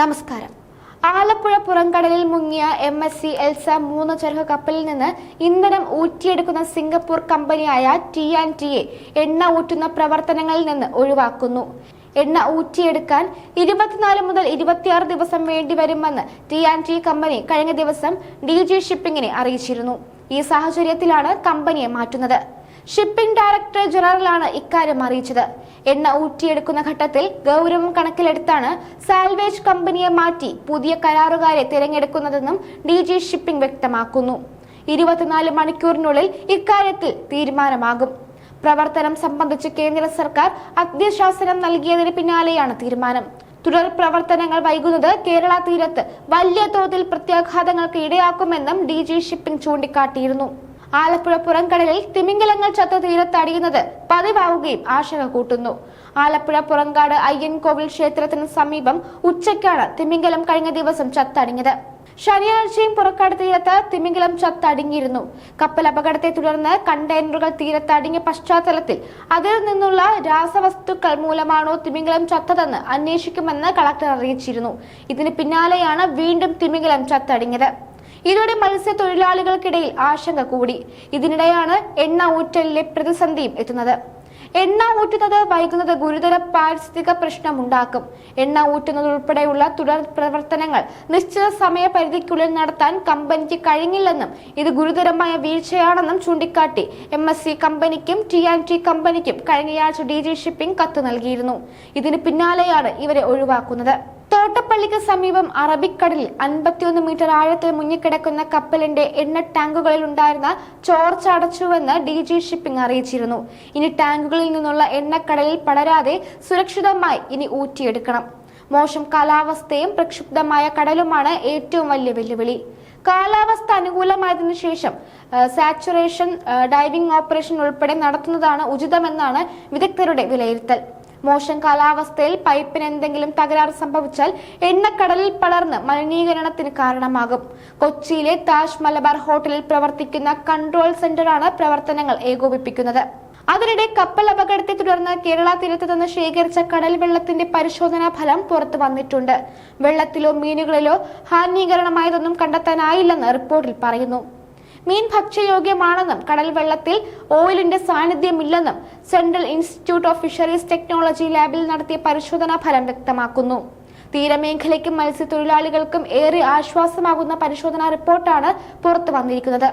നമസ്കാരം. ആലപ്പുഴ പുറംകടലിൽ മുങ്ങിയ M S C Elsa മൂന്ന് ചെറുക കപ്പലിൽ നിന്ന് ഇന്ധനം ഊറ്റിയെടുക്കുന്ന സിംഗപ്പൂർ കമ്പനിയായ ടി ആൻഡ് ടിയെ എണ്ണ ഊറ്റുന്ന പ്രവർത്തനങ്ങളിൽ നിന്ന് ഒഴിവാക്കുന്നു. എണ്ണ ഊറ്റിയെടുക്കാൻ ഇരുപത്തിനാല് മുതൽ ഇരുപത്തിയാറ് ദിവസം വേണ്ടിവരുമെന്ന് ടി ആൻഡ് ടി കമ്പനി കഴിഞ്ഞ ദിവസം ഡി ജി ഷിപ്പിംഗിനെ അറിയിച്ചിരുന്നു. ഈ സാഹചര്യത്തിലാണ് കമ്പനിയെ മാറ്റുന്നത്. ഷിപ്പിംഗ് ഡയറക്ടർ ജനറലാണ് ഇക്കാര്യം അറിയിച്ചത്. എണ്ണ ഊറ്റിയെടുക്കുന്ന ഘട്ടത്തിൽ ഗൗരവം കണക്കിലെടുത്താണ് സാൽവേജ് കമ്പനിയെ മാറ്റി പുതിയ കരാറുകാരെ തിരഞ്ഞെടുക്കുന്നതെന്നും ഡി ജി ഷിപ്പിംഗ് വ്യക്തമാക്കുന്നു. ഇരുപത്തിനാല് മണിക്കൂറിനുള്ളിൽ ഇക്കാര്യത്തിൽ തീരുമാനമാകും. പ്രവർത്തനം സംബന്ധിച്ച് കേന്ദ്ര സർക്കാർ അധ്യശാസനം നൽകിയതിന് പിന്നാലെയാണ് തീരുമാനം. തുടർ പ്രവർത്തനങ്ങൾ വൈകുന്നത് കേരള തീരത്ത് വലിയ തോതിൽ പ്രത്യാഘാതങ്ങൾക്ക് ഇടയാക്കുമെന്നും ഡി ജി ഷിപ്പിംഗ് ചൂണ്ടിക്കാട്ടിയിരുന്നു. ആലപ്പുഴ പുറംകടലിൽ തിമിംഗലങ്ങൾ ചത്ത തീരത്തടിയുന്നത് പതിവാവുകയും ആശങ്ക കൂട്ടുന്നു. ആലപ്പുഴ പുറങ്കാട് അയ്യൻകോവിൽ ക്ഷേത്രത്തിന് സമീപം ഉച്ചയ്ക്കാണ് തിമിംഗലം കഴിഞ്ഞ ദിവസം ചത്തടിഞ്ഞത്. ശനിയാഴ്ചയും പുറക്കാട് തീരത്ത് തിമിംഗലം ചത്തടിഞ്ഞിരുന്നു. കപ്പൽ അപകടത്തെ തുടർന്ന് കണ്ടെയ്നറുകൾ തീരത്തടിഞ്ഞ പശ്ചാത്തലത്തിൽ അതിൽ നിന്നുള്ള രാസവസ്തുക്കൾ മൂലമാണോ തിമിംഗലം ചത്തതെന്ന് അന്വേഷിക്കുമെന്ന് കളക്ടർ അറിയിച്ചിരുന്നു. ഇതിന് പിന്നാലെയാണ് വീണ്ടും തിമിംഗലം ചത്തടിഞ്ഞത്. ഇതോടെ മത്സ്യത്തൊഴിലാളികൾക്കിടയിൽ ആശങ്ക കൂടി. ഇതിനിടെയാണ് എണ്ണ ഊറ്റലിലെ പ്രതിസന്ധിയും എത്തുന്നത്. എണ്ണ ഊറ്റുന്നത് വൈകുന്നത് ഗുരുതര പാരിസ്ഥിതിക പ്രശ്നമുണ്ടാക്കും. എണ്ണ ഊറ്റുന്നത് ഉൾപ്പെടെയുള്ള തുടർ പ്രവർത്തനങ്ങൾ നിശ്ചിത സമയപരിധിക്കുള്ളിൽ നടത്താൻ കമ്പനിക്ക് കഴിഞ്ഞില്ലെന്നും ഇത് ഗുരുതരമായ വീഴ്ചയാണെന്നും ചൂണ്ടിക്കാട്ടി എം എസ് സി കമ്പനിക്കും ടി ആൻഡ് ടി കമ്പനിക്കും കഴിഞ്ഞയാഴ്ച ഡി ജി ഷിപ്പിംഗ് കത്ത് നൽകിയിരുന്നു. ഇതിന് പിന്നാലെയാണ് ഇവരെ ഒഴിവാക്കുന്നത്. തോട്ടപ്പള്ളിക്ക് സമീപം അറബിക്കടലിൽ അൻപത്തിയൊന്ന് മീറ്റർ ആഴത്തിൽ മുങ്ങിക്കിടക്കുന്ന കപ്പലിന്റെ എണ്ണ ടാങ്കുകളിൽ ഉണ്ടായിരുന്ന ചോർച്ച അടച്ചുവെന്ന് ഡി ജി ഷിപ്പിംഗ് അറിയിച്ചിരുന്നു. ഇനി ടാങ്കുകളിൽ നിന്നുള്ള എണ്ണ കടലിൽ പടരാതെ സുരക്ഷിതമായി ഇനി ഊറ്റിയെടുക്കണം. മോശം കാലാവസ്ഥയും പ്രക്ഷുബ്ധമായ കടലുമാണ് ഏറ്റവും വലിയ വെല്ലുവിളി. കാലാവസ്ഥ അനുകൂലമായതിനു ശേഷം സാച്ചുറേഷൻ ഡൈവിംഗ് ഓപ്പറേഷൻ ഉൾപ്പെടെ നടത്തുന്നതാണ് ഉചിതമെന്നാണ് വിദഗ്ധരുടെ വിലയിരുത്തൽ. മോശം കാലാവസ്ഥയിൽ പൈപ്പിന് എന്തെങ്കിലും തകരാറ് സംഭവിച്ചാൽ എണ്ണക്കടലിൽ പടർന്ന് മലിനീകരണത്തിന് കാരണമാകും. കൊച്ചിയിലെ താജ് മലബാർ ഹോട്ടലിൽ പ്രവർത്തിക്കുന്ന കൺട്രോൾ സെന്ററാണ് പ്രവർത്തനങ്ങൾ ഏകോപിപ്പിക്കുന്നത്. അതിനിടെ കപ്പൽ അപകടത്തെ തുടർന്ന് കേരള തീരത്ത് നിന്ന് ശേഖരിച്ച കടൽ വെള്ളത്തിന്റെ പരിശോധനാ ഫലം പുറത്തു വന്നിട്ടുണ്ട്. വെള്ളത്തിലോ മീനുകളിലോ ഹാനീകരണമായതൊന്നും കണ്ടെത്താനായില്ലെന്ന് റിപ്പോർട്ടിൽ പറയുന്നു. മീൻ ഭക്ഷ്യയോഗ്യമാണെന്നും കടൽ വെള്ളത്തിൽ ഓയിലിന്റെ സാന്നിധ്യമില്ലെന്നും central institute of fisheries technology ലാബിൽ നടത്തിയ പരിശോധനാ ഫലം വ്യക്തമാക്കുന്നു. തീരമേഖലയ്ക്കും മത്സ്യത്തൊഴിലാളികൾക്കും ഏറെ ആശ്വാസമാകുന്ന പരിശോധനാ റിപ്പോർട്ടാണ് പുറത്തു വന്നിരിക്കുന്നത്.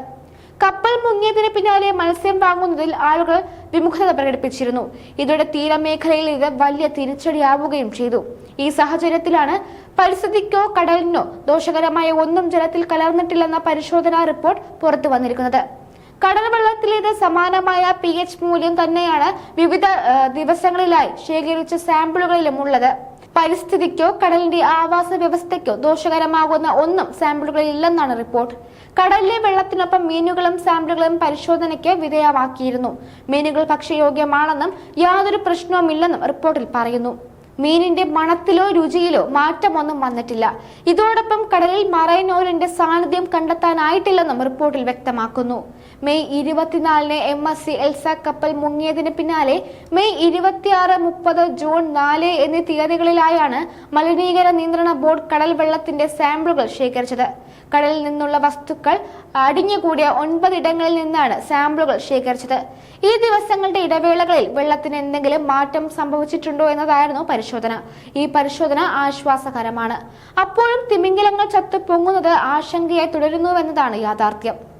കപ്പൽ മുങ്ങിയതിന് പിന്നാലെ മത്സ്യം വാങ്ങുന്നതിൽ ആളുകൾ വിമുഖത പ്രകടിപ്പിച്ചിരുന്നു. ഇതോടെ തീരമേഖലയിൽ ഇത് വലിയ തിരിച്ചടിയാവുകയും ചെയ്തു. ഈ സാഹചര്യത്തിലാണ് പരിസ്ഥിതിക്കോ കടലിനോ ദോഷകരമായ ഒന്നും ജലത്തിൽ കലർന്നിട്ടില്ലെന്ന പരിശോധനാ റിപ്പോർട്ട് പുറത്തു വന്നിരിക്കുന്നത്. കടൽ വെള്ളത്തിലേത് സമാനമായ പി എച്ച് മൂല്യം തന്നെയാണ് വിവിധ ദിവസങ്ങളിലായി ശേഖരിച്ച സാമ്പിളുകളിലും ഉള്ളത് പരിസ്ഥിതിക്കോ കടലിന്റെ ആവാസ വ്യവസ്ഥയ്ക്കോ ദോഷകരമാകുന്ന ഒന്നും സാമ്പിളുകളിൽ ഇല്ലെന്നാണ് റിപ്പോർട്ട്. കടലിലെ വെള്ളത്തിനൊപ്പം മീനുകളും സാമ്പിളുകളും പരിശോധനയ്ക്ക് വിധേയമാക്കിയിരുന്നു. മീനുകൾ ഭക്ഷ്യയോഗ്യമാണെന്നും യാതൊരു പ്രശ്നവുമില്ലെന്നും റിപ്പോർട്ടിൽ പറയുന്നു. മീനിന്റെ മണത്തിലോ രുചിയിലോ മാറ്റമൊന്നും വന്നിട്ടില്ല. ഇതോടൊപ്പം കടലിൽ മറൈൻ ഓയിലിന്റെ സാന്നിധ്യം കണ്ടെത്താനായിട്ടില്ലെന്നും റിപ്പോർട്ടിൽ വ്യക്തമാക്കുന്നു. മെയ് ഇരുപത്തിനാലിന് എം എസ് സി എൽസ കപ്പൽ മുങ്ങിയതിന് പിന്നാലെ മെയ് ഇരുപത്തിയാറ് മുപ്പത് ജൂൺ നാല് എന്നീ തീയതികളിലായാണ് മലിനീകരണ നിയന്ത്രണ ബോർഡ് കടൽ വെള്ളത്തിന്റെ സാമ്പിളുകൾ ശേഖരിച്ചത്. കടലിൽ നിന്നുള്ള വസ്തുക്കൾ അടിഞ്ഞുകൂടിയ ഒൻപതിടങ്ങളിൽ നിന്നാണ് സാമ്പിളുകൾ ശേഖരിച്ചത്. ഈ ദിവസങ്ങളുടെ ഇടവേളകളിൽ വെള്ളത്തിന് എന്തെങ്കിലും മാറ്റം സംഭവിച്ചിട്ടുണ്ടോ എന്നതായിരുന്നു പരിശോധന. ഈ പരിശോധന ആശ്വാസകരമാണ്. അപ്പോഴും തിമിംഗിലങ്ങൾ ചത്തു പൊങ്ങുന്നത് ആശങ്കയായി തുടരുന്നുവെന്നതാണ് യാഥാർത്ഥ്യം.